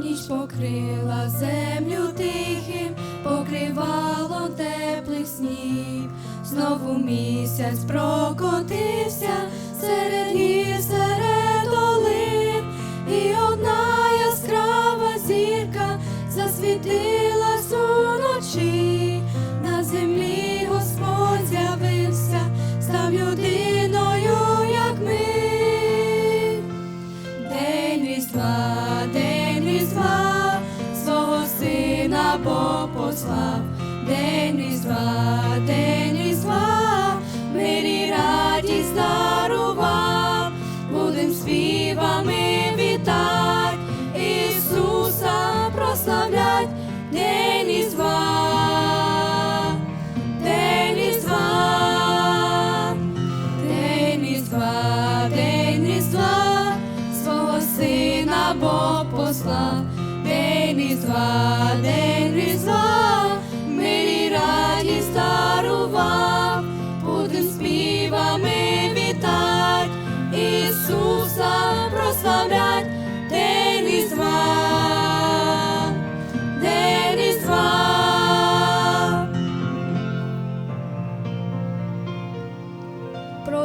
ніч покрила землю тихим, покривало теплих снів. Знову місяць прокотився серед гір, серед долин, і одна яскрава зірка засвітилась День різдва, день різдва, мир і радість дарував, будем співами вітать, Ісуса прославлять, день різдва, день різдва. День Бог послав, день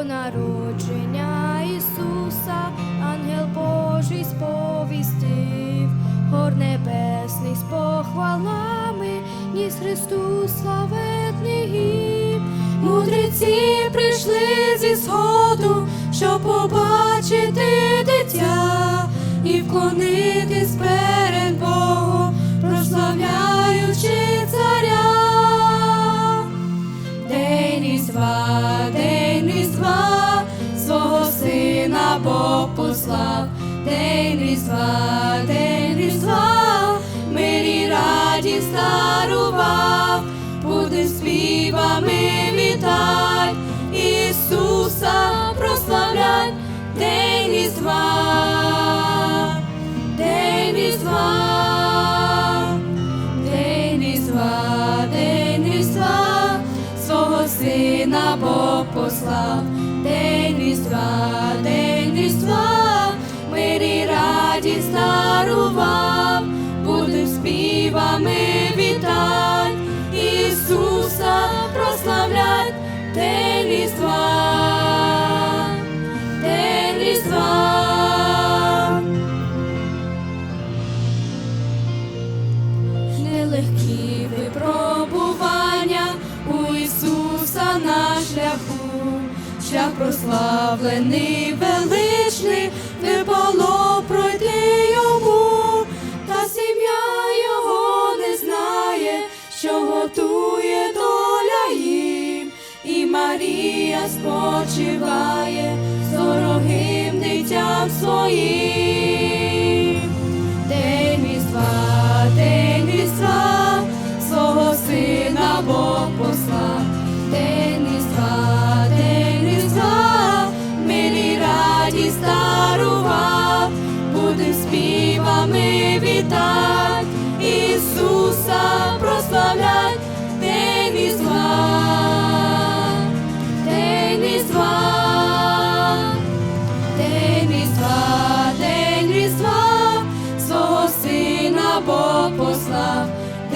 народження Ісуса ангел Божий сповістив, гор небесний з похвалами, ніс Христу славетний гімн. Мудреці прийшли зі сходу, щоб побачити дитя і вклонитись перед послав, день різдва, шлях прославлений, величний, випало пройти йому, та сім'я його не знає, що готує доля їм, і Марія спочиває з дорогим дитям своїм.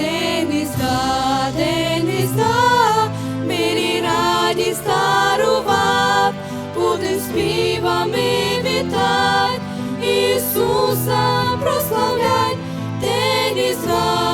Послав, день різдва, день різдва, мир і радість дарував, будем співами вітать, Ісуса прославлять, день різдва.